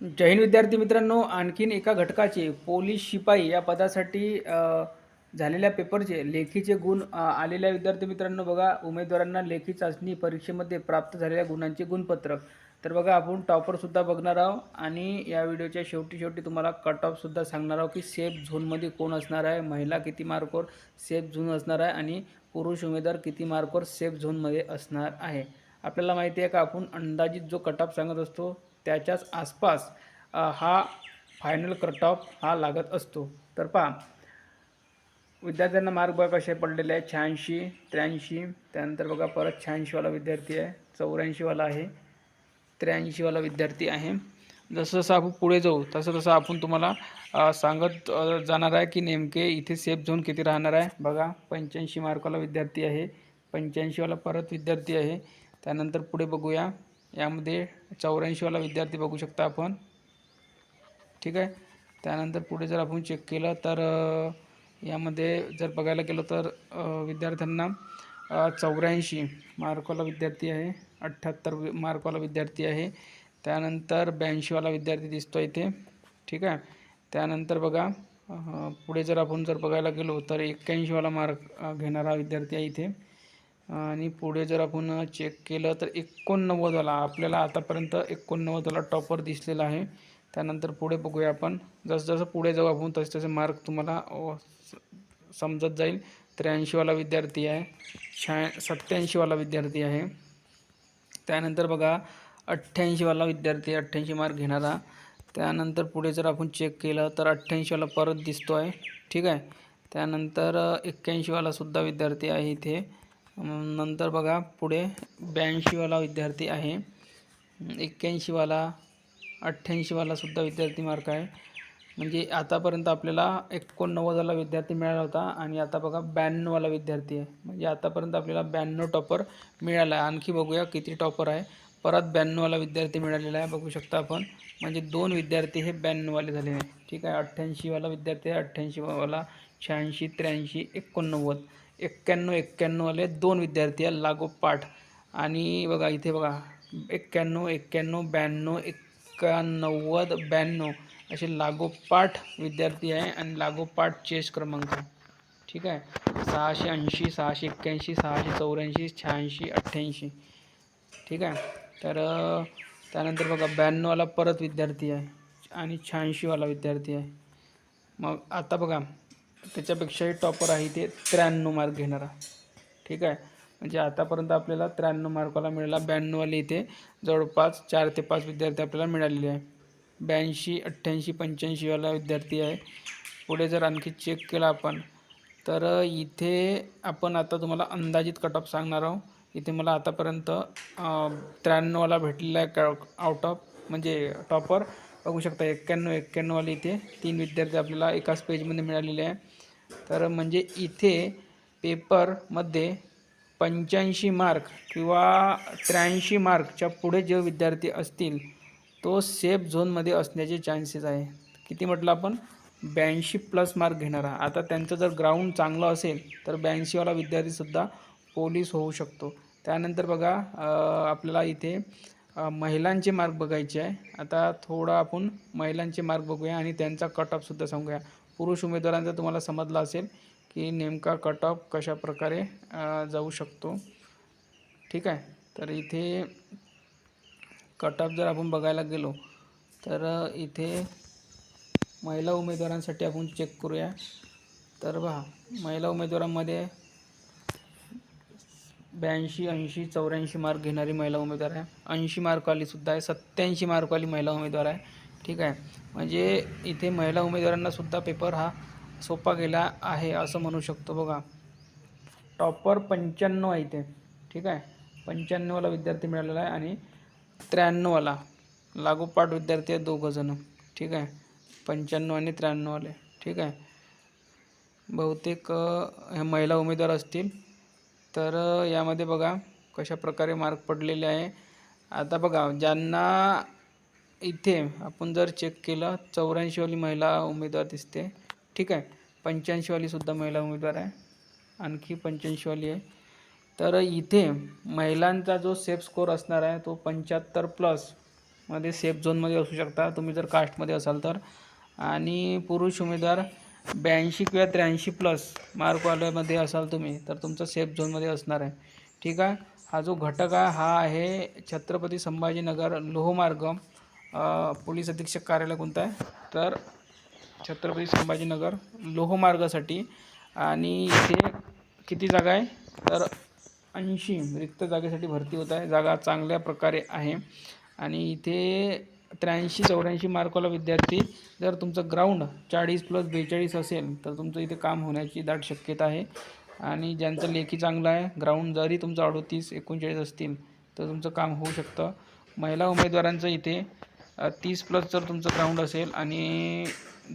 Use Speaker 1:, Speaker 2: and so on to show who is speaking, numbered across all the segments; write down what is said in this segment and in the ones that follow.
Speaker 1: जय हिंद विद्यार्थी मित्रांनो आणखीन एका घटकाचे पोलीस शिपाई या पदासाठी झालेल्या पेपरचे लेखीचे गुण आलेल्या विद्यार्थी मित्रांनो बघा उमेदवारांना लेखी चाचणी परीक्षेमध्ये प्राप्त झालेल्या गुणांचे गुणपत्रक तर बघा आपण टॉपरसुद्धा बघणार आहोत आणि या व्हिडिओच्या शेवटी शेवटी तुम्हाला कट ऑफसुद्धा सांगणार आहोत की सेफ झोनमध्ये कोण असणार आहे महिला किती मार्कवर सेफ झोन असणार आहे आणि पुरुष उमेदवार किती मार्कवर सेफ झोनमध्ये असणार आहे. आपल्याला माहिती आहे का आपण अंदाजित जो कट ऑफ सांगत असतो त्याच्याच आसपास हा फायनल कट ऑफ हा लागत असतो. तर पहा विद्यार्थ्यांना मार्क बघा कसे पडलेले आहे शहाऐंशी त्र्याऐंशी त्यानंतर बघा परत शहाऐंशीवाला विद्यार्थी आहे. चौऱ्याऐंशीवाला आहे. त्र्याऐंशीवाला विद्यार्थी आहे. जसं जसं आपण पुढे जाऊ तसं तसं आपण तुम्हाला सांगत जाणार आहे की नेमके इथे सेफ झोन किती राहणार आहे. बघा पंच्याऐंशी मार्कवाला विद्यार्थी आहे. पंच्याऐंशीवाला परत विद्यार्थी आहे. त्यानंतर पुढे बघूया. यामध्ये चौऱ्याऐंशीवाला विद्यार्थी बघू शकता आपण. ठीक आहे? त्यानंतर पुढे जर आपण चेक केलं तर यामध्ये जर बघायला गेलो तर विद्यार्थ्यांना चौऱ्याऐंशी मार्कवाला विद्यार्थी आहे अठ्ठ्याहत्तर मार्कवाला विद्यार्थी आहे. त्यानंतर ब्याऐंशीवाला विद्यार्थी दिसतो इथे. ठीक आहे? त्यानंतर बघा पुढे जर आपण जर बघायला गेलो तर एक्क्याऐंशीवाला मार्क घेणारा विद्यार्थी आहे इथे. आणि पुढे जर आपण चेक केलं तर एकोणनव्वदवाला आपल्याला आतापर्यंत एकोणनव्वदवाला टॉपर दिसलेला आहे. त्यानंतर पुढे बघूया आपण. जसजसं पुढे जाऊ आपण तसे तसे मार्क तुम्हाला समजत जाईल. त्र्याऐंशीवाला विद्यार्थी आहे. शहा सत्त्याऐंशीवाला विद्यार्थी आहे. त्यानंतर बघा अठ्ठ्याऐंशीवाला विद्यार्थी अठ्ठ्याऐंशी मार्क घेणारा. त्यानंतर पुढे जर आपण चेक केलं तर अठ्ठ्याऐंशीवाला परत दिसतो आहे ठीक आहे? त्यानंतर एक्क्याऐंशीवालासुद्धा विद्यार्थी आहे इथे. नंतर बघा पुढे ब्याऐंशीवाला विद्यार्थी आहे. एक्क्याऐंशीवाला अठ्ठ्याऐंशीवाला सुद्धा विद्यार्थी मार्क आहे. म्हणजे आतापर्यंत आपल्याला एकोणनव्वदवाला विद्यार्थी मिळाला होता आणि आता बघा ब्याण्णववाला विद्यार्थी आहे. म्हणजे आतापर्यंत आपल्याला ब्याण्णव टॉपर मिळाला आहे. आणखी बघूया किती टॉपर आहे. परत ब्याण्णववाला विद्यार्थी मिळालेला आहे. बघू शकता आपण. म्हणजे दोन विद्यार्थी हे ब्याण्णववाले झालेले आहे ठीक आहे? अठ्ठ्याऐंशीवाला विद्यार्थी आहे. अठ्ठ्याऐंशीवाला शहाऐंशी त्र्याऐंशी एकोणनव्वद. एक्क्याण्णव एक्क्याण्णववाले दोन विद्यार्थी आहे लागोपाठ आणि बघा इथे बघा एक्क्याण्णव एक्क्याण्णव ब्याण्णव एक्क्याण्णवद ब्याण्णव असे लागोपाठ विद्यार्थी आहे आणि लागोपाठ चेस क्रमांक. ठीक आहे? सहाशे ऐंशी सहाशे एक्क्याऐंशी सहाशे चौऱ्याऐंशी शहाऐंशी अठ्ठ्याऐंशी. ठीक आहे? तर त्यानंतर बघा ब्याण्णववाला परत विद्यार्थी आहे आणि शहाऐंशीवाला विद्यार्थी आहे. मग आता बघा त्याच्यापेक्षाही टॉपर आहे ते त्र्याण्णव मार्क घेणारा. ठीक आहे? म्हणजे आतापर्यंत आपल्याला त्र्याण्णव मार्काला मिळाला. ब्याण्णववाले इथे जवळपास चार ते पाच विद्यार्थी आपल्याला मिळालेले आहे. ब्याऐंशी अठ्ठ्याऐंशी पंच्याऐंशीवाला विद्यार्थी आहे. पुढे जर आणखी चेक केला आपण तर इथे आपण आता तुम्हाला अंदाजित कट ऑफ सांगणार आहोत. इथे मला आतापर्यंत त्र्याण्णववाला त्र्याण्णवला भेटलेला आहे आउट ऑफ म्हणजे टॉपर बघू शकता एक्क्याण्णव एक्क्याण्णववाले इथे. तीन विद्यार्थी आपल्याला एकाच पेजमध्ये मिळालेले आहे. तर म्हणजे इथे पेपरमध्ये पंच्याऐंशी मार्क किंवा त्र्याऐंशी मार्कच्या पुढे जे विद्यार्थी असतील तो सेफ झोनमध्ये असण्याचे चान्सेस आहे. किती म्हटलं आपण? ब्याऐंशी प्लस मार्क घेणारा आता त्यांचं जर ग्राउंड चांगलं असेल तर ब्याऐंशीवाला विद्यार्थीसुद्धा पोलीस होऊ शकतो. त्यानंतर बघा आपल्याला इथे महिलांचे मार्क बघायचे आहे. आता थोडं आपण महिलांचे मार्क बघूया आणि त्यांचा कट ऑफसुद्धा सांगूया. पुरुष उमेदवारांचा तुम्हाला समजला असेल की नेमका कट ऑफ कशा प्रकारे जाऊ शकतो. ठीक आहे? तर इथे कट ऑफ जर आपण बघायला गेलो तर इथे महिला उमेदवारांसाठी आपण चेक करूया. तर पहा महिला उमेदवारांमध्ये ब्याऐंशी ऐंशी चौऱ्याऐंशी मार्क घेणारी महिला उमेदवार आहे. ऐंशी मार्कवालीसुद्धा आहे सत्त्याऐंशी मार्कवाली महिला उमेदवार आहे. ठीक आहे? म्हणजे इथे महिला उमेदवारांनासुद्धा पेपर हा सोपा गेला आहे असं म्हणू शकतो बघा. टॉपर पंच्याण्णव आहे इथे. ठीक आहे? पंच्याण्णववाला विद्यार्थी मिळालेला आहे आणि त्र्याण्णववाला लागोपाठ विद्यार्थी आहे दोघंजणं ठीक आहे? पंच्याण्णव आणि त्र्याण्णववाले ठीक आहे? बहुतेक ह्या महिला उमेदवार असतील. तर यामध्ये बघा कशा प्रकारे मार्क पडलेले आहे. आता बघा ज्यांना इथे आपण जर चेक केलं चौऱ्याऐंशीवाली महिला उमेदवार दिसते. ठीक आहे? पंच्याऐंशीवालीसुद्धा महिला उमेदवार आहे. आणखी पंच्याऐंशीवाली आहे. तर इथे महिलांचा जो सेफ स्कोर असणार आहे तो पंच्याहत्तर प्लसमध्ये सेफ झोनमध्ये असू शकता. तुम्ही जर कास्टमध्ये असाल तर. आणि पुरुष उमेदवार ब्याऐंशी किंवा त्र्याऐंशी प्लस मार्कवाल्यामध्ये असाल तुम्ही तर तुमचं सेफ झोनमध्ये असणार आहे. ठीक आहे? हा जो घटक आहे हा आहे छत्रपती संभाजीनगर लोहमार्ग. पोलीस अधीक्षक कार्यालय कोणतं आहे? तर छत्रपती संभाजीनगर लोहमार्गासाठी. आणि इथे किती जागा आहे? तर ऐंशी रिक्त जागेसाठी भरती होत आहे. जागा चांगल्या प्रकारे आहे. आणि इथे त्र्याऐंशी चौऱ्याऐंशी मार्कवाला विद्यार्थी जर तुमचं ग्राउंड चाळीस प्लस बेचाळीस असेल तर तुमचं इथे काम होण्याची दाट शक्यता आहे. आणि ज्यांचं लेखी चांगलं आहे ग्राउंड जरी तुमचं अडोतीस एकोणचाळीस असतील तर तुमचं काम होऊ शकतं. महिला उमेदवारांचं इथे तीस प्लस जर तुमचं ग्राउंड असेल आणि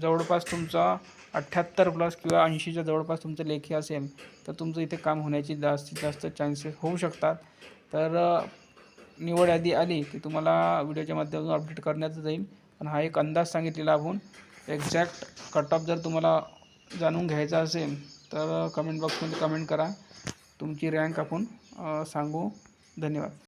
Speaker 1: जवळपास तुमचा अठ्ठ्याहत्तर प्लस किंवा ऐंशीच्या जवळपास तुमचं लेखी असेल तर तुमचं इथे काम होण्याची जास्तीत जास्त चान्सेस होऊ शकतात. तर निवड यादी आली की तुम्हाला व्हिडिओच्या माध्यमातून अपडेट करण्यात जाईल. पण हा एक अंदाज सांगितलेला आपण. एक्झॅक्ट कट ऑफ जर तुम्हाला जाणून घ्यायचा असेल तर कमेंट बॉक्समध्ये कमेंट करा. तुमची रँक आपण सांगू. धन्यवाद.